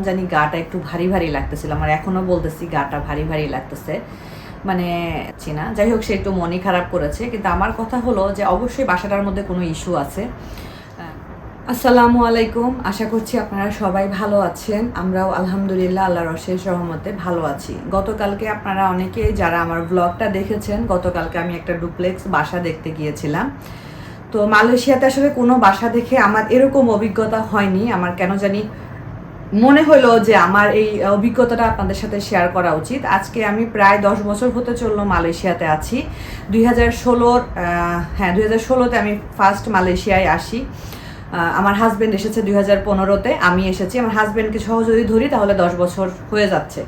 জানি গাটা একটু ভারী ভারী লাগতেছিল। আমার এখনও বলতেছি গাটা ভারী ভারী লাগতেছে। মানে চিনা যাই হোক, সে একটু মনই খারাপ করেছে। কিন্তু আমার কথা হলো যে, অবশ্যই বাসাটার মধ্যে কোনো ইস্যু আছে। আসসালামু আলাইকুম। আশা করছি আপনারা সবাই ভালো আছেন। আমরাও আলহামদুলিল্লাহ আল্লাহর অশেষ রহমতে ভালো আছি। গতকালকে আপনারা অনেকেই যারা আমার ব্লগটা দেখেছেন, গতকালকে আমি একটা ডুপ্লেক্স বাসা দেখতে গিয়েছিলাম। তো মালয়েশিয়াতে আসলে কোনো বাসা দেখে আমার এরকম অভিজ্ঞতা হয়নি। আমার কেন জানি মনে হলো যে আমার এই অভিজ্ঞতাটা আপনাদের সাথে শেয়ার করা উচিত। আজকে আমি প্রায় দশ বছর হতে চলল মালয়েশিয়াতে আছি। দুই হাজার ষোলোর হ্যাঁ দুই হাজার ষোলোতে আমি ফার্স্ট মালয়েশিয়ায় আসি। আমার হাজবেন্ড এসেছে দুই হাজার পনেরোতে, আমি এসেছি। আমার হাজব্যান্ডকে সহ যদি ধরি তাহলে দশ বছর হয়ে যাচ্ছে।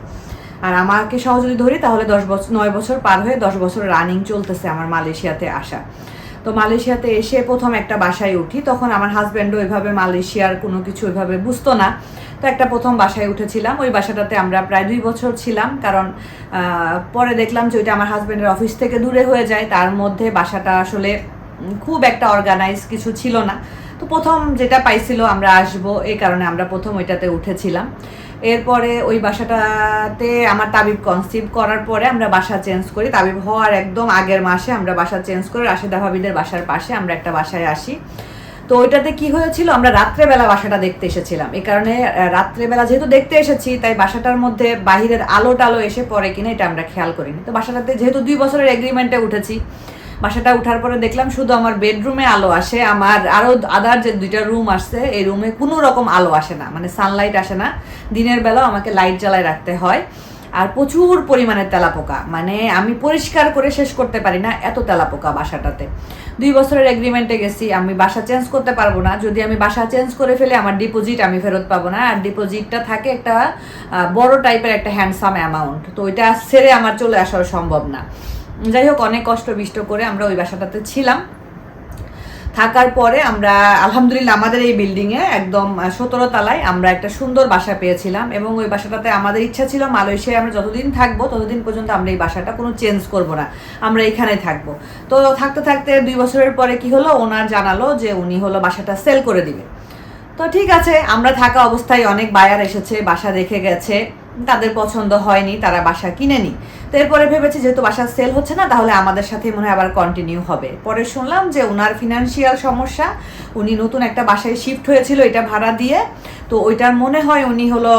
আর আমাকে সহ যদি ধরি তাহলে দশ বছর নয় বছর পার হয়ে দশ বছর রানিং চলতেছে আমার মালয়েশিয়াতে আসা। তো মালয়েশিয়াতে এসে প্রথম একটা বাসায় উঠি। তখন আমার হাজব্যান্ডও এভাবে মালয়েশিয়ার কোনো কিছু ওইভাবে বুঝতো না। তো একটা প্রথম বাসায় উঠেছিলাম। ওই বাসাটাতে আমরা প্রায় দুই বছর ছিলাম, কারণ পরে দেখলাম যে ওইটা আমার হাজব্যান্ডের অফিস থেকে দূরে হয়ে যায়। তার মধ্যে বাসাটা আসলে খুব একটা অর্গানাইজ কিছু ছিল না। তো প্রথম যেটা পাইছিল আমরা আসব, এই কারণে আমরা প্রথম ওইটাতে উঠেছিলাম। এরপরে ওই বাসাটাতে আমার তাবিব কনসিভ করার পরে আমরা বাসা চেঞ্জ করি। তাবিব হওয়ার একদম আগের মাসে আমরা বাসা চেঞ্জ করে রাশেদা ভাবিদের বাসার পাশে আমরা একটা বাসায় আসি। তো ওইটাতে কি হয়েছিল? আমরা রাত্রেবেলা বাসাটা দেখতে এসেছিলাম। এই কারণে রাত্রেবেলা যেহেতু দেখতে এসেছি, তাই বাসাটার মধ্যে বাহিরের আলো টালো এসে পড়ে কিনা এটা আমরা খেয়াল করিনি। তো বাসাটাতে যেহেতু দুই বছরের এগ্রিমেন্টে উঠেছি, বাসাটা উঠার পরে দেখলাম শুধু আমার বেডরুমে আলো আসে, আমার আরও আদার যে দুইটা রুম আসছে, এই রুমে কোনো রকম আলো আসে না মানে সানলাইট আসে না। দিনের বেলাও আমাকে লাইট জ্বালায় রাখতে হয়। আর প্রচুর পরিমাণে তেলাপোকা। মানে আমি পরিষ্কার করে শেষ করতে পারি না এত তেলাপোকা বাসাটাতে। দুই বছরের এগ্রিমেন্টে গেছি, আমি বাসা চেঞ্জ করতে পারব না। যদি আমি বাসা চেঞ্জ করে ফেলে আমার ডিপোজিট আমি ফেরত পাবো না। আর ডিপোজিটটা থাকে একটা বড় টাইপের একটা হ্যান্ডসাম অ্যামাউন্ট তো ওইটা ছেড়ে আমার চলে আসা সম্ভব না। যাই হোক, অনেক কষ্ট বিষ্ট করে আমরা ওই বাসাটাতে ছিলাম। থাকার পরে আমরা, আলহামদুলিল্লাহ আমাদের এই বিল্ডিংয়ে একদম সতেরো তলায় আমরা একটা সুন্দর বাসা পেয়েছিলাম এবং ওই বাসাটাতে আমাদের ইচ্ছা ছিল মালয়েশিয়ায় আমরা যতদিন থাকব, ততদিন পর্যন্ত আমরা এই বাসাটা কোনো চেঞ্জ করব না, আমরা এখানে থাকব। তো থাকতে থাকতে দুই বছরের পরে কি হলো, ওনার জানালো যে উনি হলো বাসাটা সেল করে দিবে। তো ঠিক আছে, আমরা থাকা অবস্থায় অনেক বায়ার এসেছে, বাসা দেখে গেছে, তাদের পছন্দ হয়নি, তারা বাসা কিনেনি। এরপরে ভেবেছি যেহেতু বাসা সেল হচ্ছে না, তাহলে আমাদের সাথে মনে হয় আবার কন্টিনিউ হবে। পরে শুনলাম যে ওনার ফিনান্সিয়াল সমস্যা, উনি নতুন একটা বাসায় শিফট হয়েছিল এটা ভাড়া দিয়ে। তো ওইটার মনে হয় উনি হলো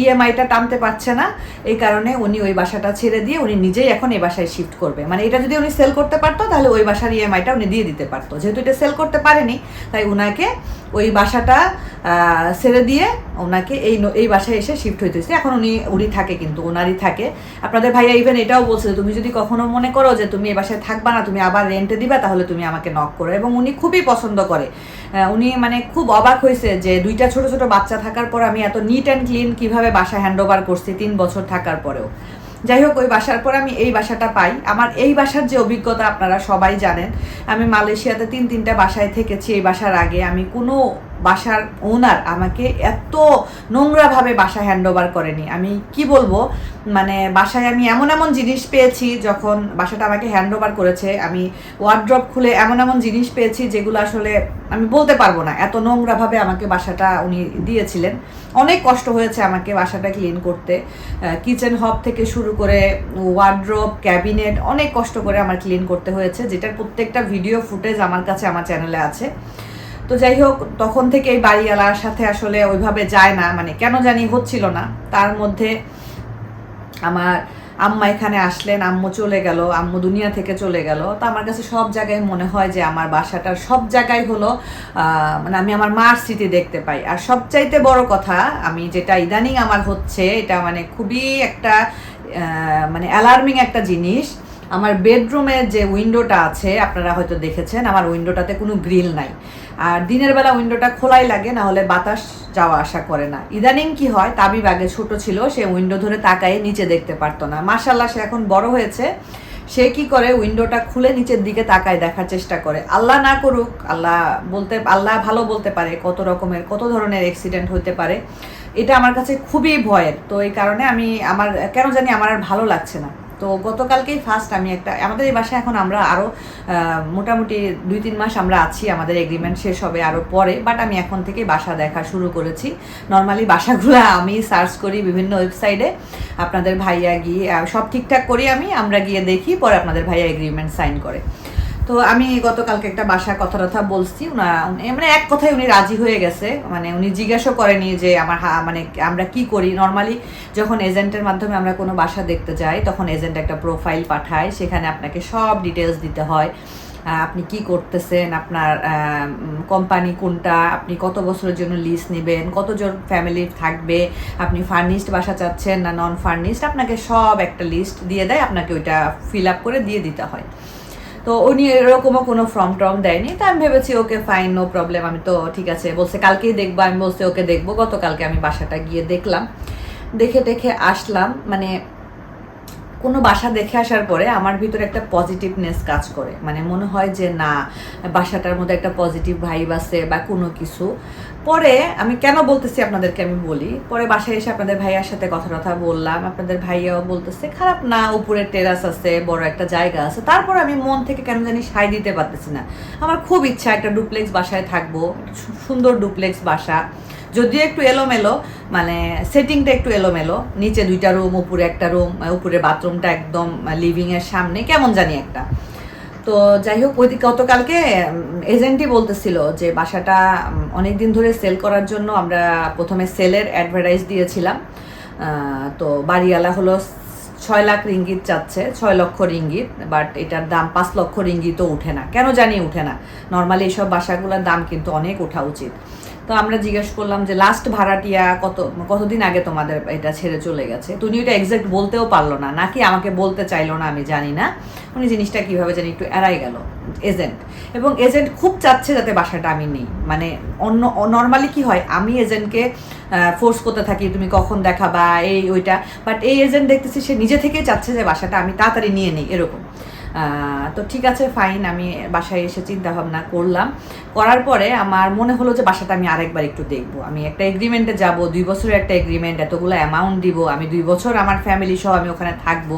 ইএমআইটা টানতে পারছে না, এই কারণে উনি ওই বাসাটা ছেড়ে দিয়ে উনি নিজেই এখন এই বাসায় শিফট করবে। মানে এটা যদি উনি সেল করতে পারতো, তাহলে ওই বাসার ইএমআইটা উনি দিয়ে দিতে পারতো। যেহেতু এটা সেল করতে পারেনি, তাই উনাকে ওই বাসাটা ছেড়ে দিয়ে ওনাকে এই এই বাসায় এসে শিফট হইতে হয়েছে এখন উনি উনি থাকে কিন্তু ওনারই থাকে। আপনাদের ভাইয়া ইভেন এটাও বলছে তুমি যদি কখনো মনে করো যে তুমি এ বাসায় থাকবা না, তুমি আবার রেন্টে দিবা, তাহলে তুমি আমাকে নক করো। এবং উনি খুবই পছন্দ করে। উনি মানে খুব অবাক হয়েছে যে দুইটা ছোট ছোট বাচ্চা থাকার পর আমি এত নিট অ্যান্ড ক্লিন কীভাবে বাসা হ্যান্ড ওভার করছি তিন বছর থাকার পরেও। যাই হোক, ওই বাসার পর আমি এই বাসাটা পাই। আমার এই বাসার যে অভিজ্ঞতা আপনারা সবাই জানেন, আমি মালয়েশিয়াতে তিন তিনটা বাসায় থেকেছি। এই বাসার আগে আমি কোনো বাসার ওনার আমাকে এত নোংরাভাবে বাসা হ্যান্ড ওভার করেনি। আমি কি বলব? মানে বাসায় আমি এমন এমন জিনিস পেয়েছি যখন বাসাটা আমাকে হ্যান্ড ওভার করেছে, আমি ওয়ার্ড্রপ খুলে এমন এমন জিনিস পেয়েছি যেগুলো আসলে আমি বলতে পারব না। এত নোংরাভাবে আমাকে বাসাটা উনি দিয়েছিলেন। অনেক কষ্ট হয়েছে আমাকে বাসাটা ক্লিন করতে। কিচেন হব থেকে শুরু করে ওয়ার্ড্রপ ক্যাবিনেট অনেক কষ্ট করে আমার ক্লিন করতে হয়েছে, যেটার প্রত্যেকটা ভিডিও ফুটেজ আমার কাছে আমার চ্যানেলে আছে। তো যাই হোক, তখন থেকে এই বাড়িওয়ালার সাথে আসলে ওইভাবে যায় না। মানে কেন জানি হচ্ছিল না। তার মধ্যে আমার আম্মা এখানে আসলেন, আম্মু চলে গেল, আম্মু দুনিয়া থেকে চলে গেল। তো আমার কাছে সব জায়গায় মনে হয় যে আমার বাসাটার সব জায়গায় হলো মানে আমি আমার মার স্মৃতি দেখতে পাই। আর সবচাইতে বড় কথা, আমি যেটা ইদানিং আমার হচ্ছে, এটা মানে খুবই একটা মানে অ্যালার্মিং একটা জিনিস। আমার বেডরুমের যে উইন্ডোটা আছে, আপনারা হয়তো দেখেছেন, আমার উইন্ডোটাতে কোনো গ্রিল নাই। আর দিনের বেলা উইন্ডোটা খোলাই লাগে না হলে বাতাস যাওয়া আসা করে না। ইদানিং কি হয়, তাবিব আগে ছোট ছিল, সে উইন্ডো ধরে তাকায়ে নিচে দেখতে পারতো না। মাশাল্লাহ সে এখন বড় হয়েছে। সে কি করে উইন্ডোটা খুলে নিচের দিকে তাকায় দেখার চেষ্টা করে। আল্লাহ না করুক, আল্লাহ বলতে, আল্লাহ ভালো বলতে পারে, কত রকমের, কত ধরনের অ্যাক্সিডেন্ট হতে পারে। এটা আমার কাছে খুবই ভয়ের। তো এই কারণে আমি, আমার, কেন জানি আমার আর ভালো লাগছে না। তো গতকালকেই ফার্স্ট আমি একটা, আমাদের এই বাসায় এখন আমরা আরও মোটামুটি দুই তিন মাস আমরা আছি, আমাদের এগ্রিমেন্ট শেষ হবে আরও পরে বাট আমি এখন থেকে বাসা দেখা শুরু করেছি। নর্মালি বাসাগুলো আমি সার্চ করি বিভিন্ন ওয়েবসাইটে আপনাদের ভাইয়া গিয়ে সব ঠিকঠাক করি আমি, আমরা গিয়ে দেখি, পরে আপনাদের ভাইয়া এগ্রিমেন্ট সাইন করে। তো আমি গতকালকে একটা বাসা কথা টথা বলছি, উনা- মানে এক কথায় উনি রাজি হয়ে গেছে। মানে উনি জিজ্ঞাসা করেনি যে আমার মানে আমরা কি করি। নর্মালি যখন এজেন্টের মাধ্যমে আমরা কোনো বাসা দেখতে যাই, তখন এজেন্ট একটা প্রোফাইল পাঠায়, সেখানে আপনাকে সব ডিটেলস দিতে হয়। আপনি কি করতেছেন, আপনার কোম্পানি কোনটা, আপনি কত বছরের জন্য লিজ নেবেন, কতজন ফ্যামিলি থাকবে, আপনি ফার্নিশড বাসা চাচ্ছেন না নন ফার্নিশড আপনাকে সব একটা লিস্ট দিয়ে দেয়, আপনাকে ওইটা ফিল আপ করে দিয়ে দিতে হয়। তো উনি এরকমও কোনো ফর্ম টর্ম দেয়নি, তো আমি ভেবেছি ওকে ফাইন নো প্রবলেম আমি তো ঠিক আছে, বলছে কালকেই দেখব, আমি বলছি ওকে দেখব, গতকালকে আমি বাসাটা গিয়ে দেখলাম। দেখে দেখে আসলাম মানে কোনো বাসা দেখে আসার পরে আমার ভিতরে একটা পজিটিভনেস কাজ করে। মানে মনে হয় যে, না, বাসাটার মধ্যে একটা পজিটিভ ভাইব আছে বা কোনো কিছু। পরে আমি কেন বলতেছি আপনাদেরকে আমি বলি, পরে বাসায় এসে আপনাদের ভাইয়ার সাথে কথা কথা বললাম, আপনাদের ভাইয়াও বলতেছে, খারাপ না, উপরে টেরাস আছে, বড় একটা জায়গা আছে। তারপর আমি মন থেকে কেন জানি সাই দিতে পারতেছি না। আমার খুব ইচ্ছা একটা ডুপ্লেক্স বাসায় থাকব সুন্দর ডুপ্লেক্স বাসা। যদিও একটু এলোমেলো মানে সেটিংটা একটু এলোমেলো, নিচে দুইটা রুম উপরে একটা রুম উপরে বাথরুমটা একদম লিভিংয়ের সামনে, কেমন জানি একটা। তো যাই হোক ওই গতকালকে এজেন্টই বলতেছিল যে বাসাটা অনেক দিন ধরে সেল করার জন্য আমরা প্রথমে সেলের অ্যাডভার্টাইজ দিয়েছিলাম। তো বাড়িওয়ালা হলো ছয় লাখ রিঙ্গিত চাচ্ছে, ছয় লক্ষ রিঙ্গিত বাট এটার দাম পাঁচ লক্ষ রিঙ্গিতও উঠে না। কেন জানি উঠে না? নর্মালি এইসব বাসাগুলোর দাম কিন্তু অনেক ওঠা উচিত। তো আমরা জিজ্ঞেস করলাম যে লাস্ট ভাড়াটিয়া কত, কতদিন আগে তোমাদের এটা ছেড়ে চলে গেছে? তো উনি ওটা এক্সাক্ট বলতেও পারল না। নাকি আমাকে বলতে চাইলো না, আমি জানি না। উনি জিনিসটা কীভাবে জানি একটু এড়াই গেল এজেন্ট এবং এজেন্ট খুব চাচ্ছে যাতে বাসাটা আমি নেই। মানে অন্য নর্মালি কি হয়, আমি এজেন্টকে ফোর্স করতে থাকি, তুমি কখন দেখাবা? এই, ওইটা। বাট এই এজেন্ট দেখতেছি, সে নিজে থেকেই চাচ্ছে যে বাসাটা আমি তাড়াতাড়ি নিয়ে নিই, এরকম। তো ঠিক আছে ফাইন আমি বাসায় এসে চিন্তা ভাবনা করলাম। করার পরে আমার মনে হলো যে বাসাটা আমি আরেকবার একটু দেখব। আমি একটা এগ্রিমেন্টে যাব, দুই বছরের একটা এগ্রিমেন্ট এতগুলো অ্যামাউন্ট দিব, আমি দুই বছর আমার ফ্যামিলি সহ আমি ওখানে থাকব।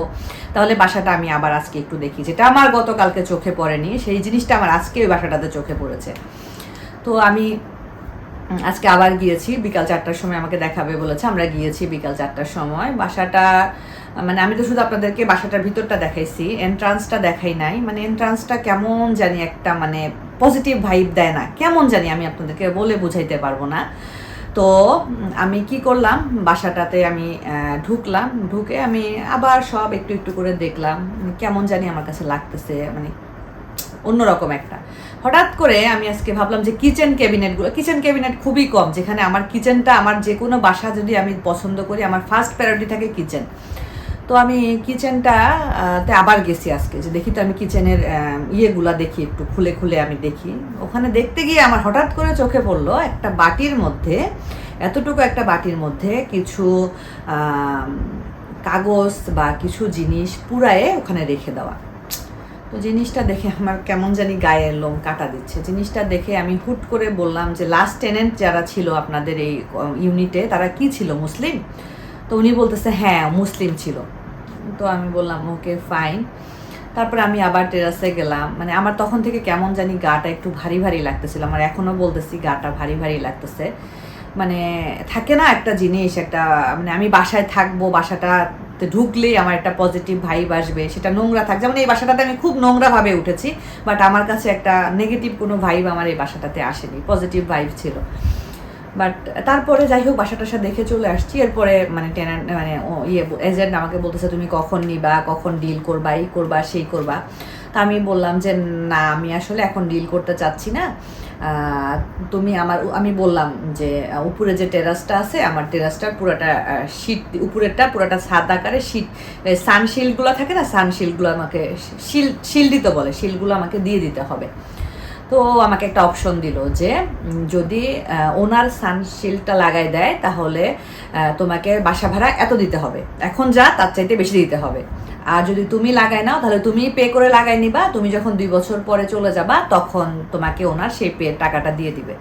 তাহলে বাসাটা আমি আবার আজকে একটু দেখি। যেটা আমার গতকালকে চোখে পড়েনি, সেই জিনিসটা আমার আজকে ওই বাসাটাতে চোখে পড়েছে। তো আমি আজকে আবার গিয়েছি, বিকাল চারটার সময় আমাকে দেখাবে বলেছে, আমরা গিয়েছি বিকাল চারটার সময়। বাসাটা মানে আমি তো শুধু আপনাদেরকে বাসাটার ভিতরটা দেখাইছি এন্ট্রান্সটা দেখাই নাই মানে এন্ট্রান্সটা কেমন জানি একটা মানে পজিটিভ ভাইব দেয় না, কেমন জানি আমি আপনাদেরকে বলে বুঝাইতে পারব না। তো, আমি কি করলাম, বাসাটাতে আমি ঢুকলাম, ঢুকে আমি আবার সব একটু একটু করে দেখলাম, কেমন জানি আমার কাছে লাগতেছে মানে অন্যরকম একটা। হঠাৎ করে আমি আজকে ভাবলাম যে কিচেন ক্যাবিনেটগুলো কিচেন ক্যাবিনেট খুবই কম, যেখানে আমার কিচেনটা আমার যে কোনো বাসা যদি আমি পছন্দ করি, আমার ফার্স্ট প্রায়োরিটি থাকে কিচেন তো আমি কিচেনটা তে আবার গেছি আজকে, যে দেখি তো আমি কিচেনের ইয়েগুলা দেখি একটু, খুলে খুলে আমি দেখি। ওখানে দেখতে গিয়ে আমার হঠাৎ করে চোখে পড়ল একটা বাটির মধ্যে, এতটুকু একটা বাটির মধ্যে কিছু কাগজ বা কিছু জিনিস পুরায়ে ওখানে রেখে দেওয়া। তো জিনিসটা দেখে আমার কেমন জানি গায়ের লোম কাটা দিচ্ছে। জিনিসটা দেখে আমি হুট করে বললাম যে লাস্ট টেনেন্ট যারা ছিল আপনাদের এই ইউনিটে তারা কি ছিল, মুসলিম? তো উনি বলতেছে হ্যাঁ মুসলিম ছিল। তো আমি বললাম ওকে ফাইন তারপরে আমি আবার টেরাসে গেলাম। মানে আমার তখন থেকে কেমন জানি গাটা একটু ভারী ভারী লাগতেছিল। আমার এখনও বলতেছি গাটা ভারী ভারী লাগতেছে। মানে থাকে না একটা জিনিস, একটা মানে আমি বাসায় থাকব বাসাটাতে ঢুকলেই আমার একটা পজিটিভ ভাইব আসবে, সেটা নোংরা থাক। যেমন এই বাসাটাতে আমি খুব নোংরাভাবে উঠেছি বাট আমার কাছে একটা নেগেটিভ কোনো ভাইব আমার এই বাসাটাতে আসেনি পজিটিভ ভাইব ছিল। বাট তারপরে যাই হোক বাসা টাসা দেখে চলে আসছি। এরপরে মানে টেনান্ট মানে ইয়ে এজেন্ট আমাকে বলতেছে, তুমি কখন নিবা? কখন ডিল করবা? এই করবা, সেই করবা? তা আমি বললাম যে, না, আমি আসলে এখন ডিল করতে চাচ্ছি না। তুমি আমার, আমি বললাম যে উপরে যে টেরাসটা আছে, আমার টেরাসটার পুরোটা শীট উপরেরটা পুরোটা সাদা আকারে শীট সানশিল্ডগুলো থাকে না সানশিল্ডগুলো আমাকে শিল শিল শিল্ডিত বলে শিলগুলো আমাকে দিয়ে দিতে হবে। তো আমাকে একটা অপশন দিল যে যদি ওনার সানশিল্ডটা লাগাই দেয়, তাহলে তোমাকে বাসা ভাড়া এত দিতে হবে। এখন যা, তার চাইতে বেশি দিতে হবে। আর যদি তুমি লাগাই নাও, তাহলে তুমি পে করে লাগাই নিবা। তুমি যখন দুই বছর পরে চলে যাবা, তখন তোমাকে ওনার সেই পে টাকাটা দিয়ে দিবে।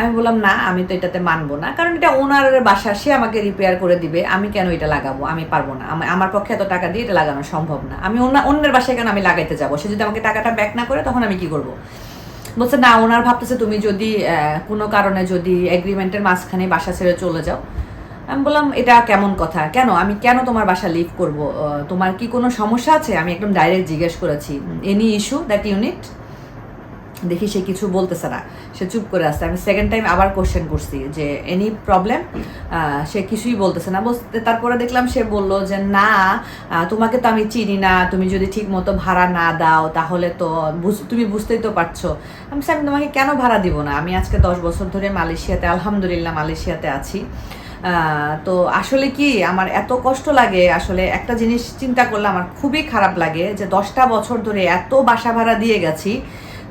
আমি বললাম, না, আমি তো এটাতে মানবো না। কারণ এটা ওনার বাসা, সে আমাকে রিপেয়ার করে দিবে। আমি কেন এটা লাগাবো? আমি পারব না। আমার পক্ষে এত টাকা দিয়ে এটা লাগানো সম্ভব না। আমি অন্যের বাসায় কেন আমি লাগাইতে যাব? সে যদি আমাকে টাকাটা ব্যাক না করে, তখন আমি কি করব? বলছে, না, ওনার ভাবতেছে তুমি যদি কোনো কারণে যদি এগ্রিমেন্টের মাঝখানে বাসা ছেড়ে চলে যাও আমি বললাম এটা কেমন কথা? কেন? আমি কেন তোমার বাসা লিভ করব? তোমার কি কোনো সমস্যা আছে? আমি একদম ডাইরেক্ট জিজ্ঞেস করেছি এনি ইস্যু দ্যাট ইউনিট দেখি সে কিছু বলতেছে না। সে চুপ করে আসছে আমি সেকেন্ড টাইম আবার কোশ্চেন করছি যে এনি প্রবলেম সে কিছুই বলতেছে না। বলতে তারপরে দেখলাম সে বলল যে না তোমাকে তো আমি চিনি না। তুমি যদি ঠিক মতো ভাড়া না দাও তাহলে তো তুমি বুঝতেই তো পারছ। আমি বলছি, আমি তোমাকে কেন ভাড়া দিব না? আমি আজকে দশ বছর ধরে মালয়েশিয়াতে আলহামদুলিল্লাহ মালয়েশিয়াতে আছি। তো আসলে কি, আমার এত কষ্ট লাগে, আসলে একটা জিনিস চিন্তা করলে আমার খুবই খারাপ লাগে যে দশটা বছর ধরে এত বাসা ভাড়া দিয়ে গেছি।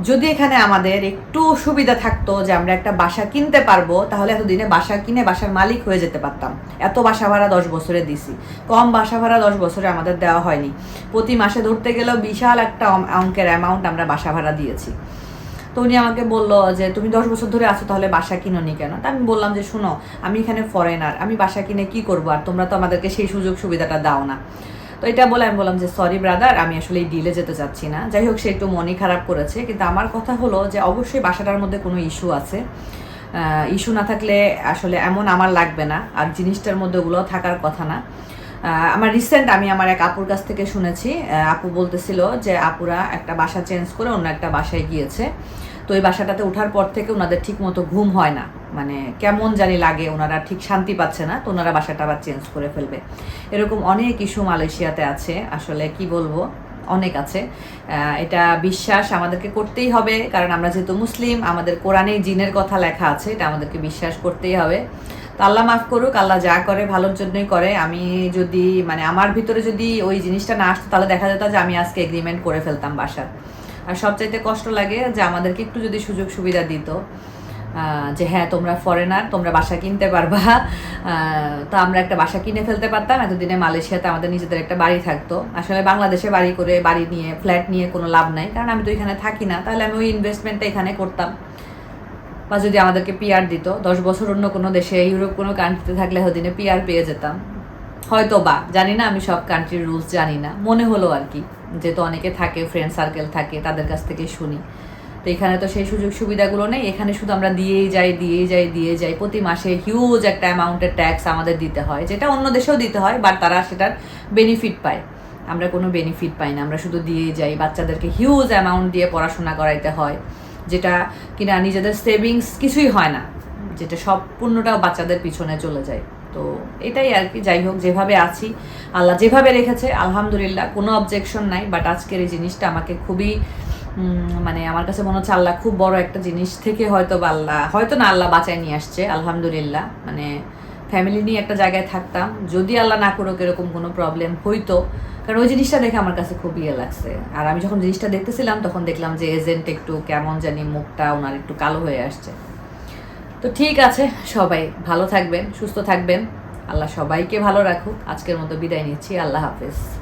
যদি এখানে আমাদের একটু সুবিধা থাকতো যে আমরা একটা বাসা কিনতে পারব, তাহলে এতদিনে বাসা কিনে বাসার মালিক হয়ে যেতে পারতাম। এত বাসা ভাড়া দশ বছরে দিছি। কম বাসা ভাড়া দশ বছরে আমাদের দেওয়া হয়নি। প্রতি মাসে ধরতে গেলেও বিশাল একটা অঙ্কের অ্যামাউন্ট আমরা বাসা ভাড়া দিয়েছি। তো উনি আমাকে বলল যে, তুমি দশ বছর ধরে আছো, তাহলে বাসা কিনো নি কেন? তা আমি বললাম যে, শুনো, আমি এখানে ফরেনার আমি বাসা কিনে কি করব? আর তোমরা তো আমাদেরকে সেই সুযোগ সুবিধাটা দাও না। তো এটা বলে আমি বললাম যে সরি ব্রাদার আমি আসলে এই ডিলে যেতে চাচ্ছি না। যাই হোক, সে একটু মনই খারাপ করেছে। কিন্তু আমার কথা হলো যে, অবশ্যই বাসাটার মধ্যে কোনো ইস্যু আছে। ইস্যু না থাকলে আসলে এমন আমার লাগবে না। আর জিনিসটার মধ্যে ওগুলো থাকার কথা না। আমার রিসেন্ট আমি আমার এক আপুর কাছ থেকে শুনেছি। আপু বলতেছিল যে, আপুরা একটা বাসা চেঞ্জ করে অন্য একটা বাসায় গিয়েছে। তো ওই বাসাটাতে ওঠার পর থেকে ওনাদের ঠিক মতো ঘুম হয় না। মানে কেমন জানি লাগে ওনারা ঠিক শান্তি পাচ্ছে না। তো ওনারা বাসাটা আবার চেঞ্জ করে ফেলবে। এরকম অনেক ইস্যু মালয়েশিয়াতে আছে। আসলে কি বলব? অনেক আছে। এটা বিশ্বাস আমাদেরকে করতেই হবে। কারণ আমরা যেহেতু মুসলিম, আমাদের কোরআনে জিনের কথা লেখা আছে। এটা আমাদেরকে বিশ্বাস করতেই হবে। তো আল্লাহ মাফ করুক, আল্লাহ যা করে ভালোর জন্যই করে। আমি যদি মানে আমার ভিতরে যদি ওই জিনিসটা না আসতো, তাহলে দেখা যেত যে আমি আজকে এগ্রিমেন্ট করে ফেলতাম বাসার। আর সবচাইতে কষ্ট লাগে যে আমাদেরকে একটু যদি সুযোগ সুবিধা দিত যে হ্যাঁ তোমরা ফরেনার তোমরা বাসা কিনতে পারবা। তো আমরা একটা বাসা কিনে ফেলতে পারতাম, এতদিনে মালয়েশিয়াতে আমাদের নিজেদের একটা বাড়ি থাকতো। আসলে বাংলাদেশে বাড়ি করে, বাড়ি নিয়ে ফ্ল্যাট নিয়ে কোনো লাভ নাই, কারণ আমি তো এখানে থাকি না। তাহলে আমি ওই ইনভেস্টমেন্টটা এখানে করতাম। বা যদি আমাদেরকে পিআর দিত, দশ বছর অন্য কোনো দেশে, ইউরোপ কোনো কান্ট্রিতে থাকলে হদিনে পিআর পেয়ে যেতাম। হয়তো বা, জানি না, আমি সব কান্ট্রির রুলস জানি না। মনে হলো আর কি, যেহেতু অনেকে থাকে ফ্রেন্ড সার্কেল থাকে, তাদের কাছ থেকে শুনি। তো এখানে তো সেই সুযোগ সুবিধাগুলো নেই, এখানে শুধু আমরা দিয়েই যাই দিয়েই যাই দিয়ে যাই। প্রতি মাসে হিউজ একটা অ্যামাউন্টের ট্যাক্স আমাদের দিতে হয়, যেটা অন্য দেশেও দিতে হয় বাট তারা সেটার বেনিফিট পায়। আমরা কোনো বেনিফিট পাই না, আমরা শুধু দিয়েই যাই। বাচ্চাদেরকে হিউজ অ্যামাউন্ট দিয়ে পড়াশোনা করাইতে হয়। যেটা কিনা নিজেদের সেভিংস কিছুই হয় না, যেটা সম্পূর্ণটাও বাচ্চাদের পিছনে চলে যায়। তো এটাই আর কি, যাই হোক, যেভাবে আছি, আল্লাহ যেভাবে রেখেছে, আলহামদুলিল্লাহ, কোনো অবজেকশন নাই বাট আজকের এই জিনিসটা আমাকে খুবই মানে আমার কাছে মনে হচ্ছে আল্লাহ খুব বড় একটা জিনিস থেকে হয়তো বা আল্লাহ, হয়তো না আল্লাহ বাঁচায় নিয়ে আসছে, আলহামদুলিল্লাহ মানে ফ্যামিলি নিয়ে একটা জায়গায় থাকতাম, যদি আল্লাহ না করুক এরকম কোনো প্রবলেম হইতো কারণ ওই জিনিসটা দেখে আমার কাছে খুব ইয়ে লাগছে। আর আমি যখন জিনিসটা দেখতেছিলাম, তখন দেখলাম যে এজেন্ট একটু কেমন জানি মুখটা ওনার একটু কালো হয়ে আসছে। তো ঠিক আছে, সবাই ভালো থাকবেন, সুস্থ থাকবেন। আল্লাহ সবাইকে ভালো রাখুক। আজকের মতো বিদায় নিচ্ছি। আল্লাহ হাফেজ।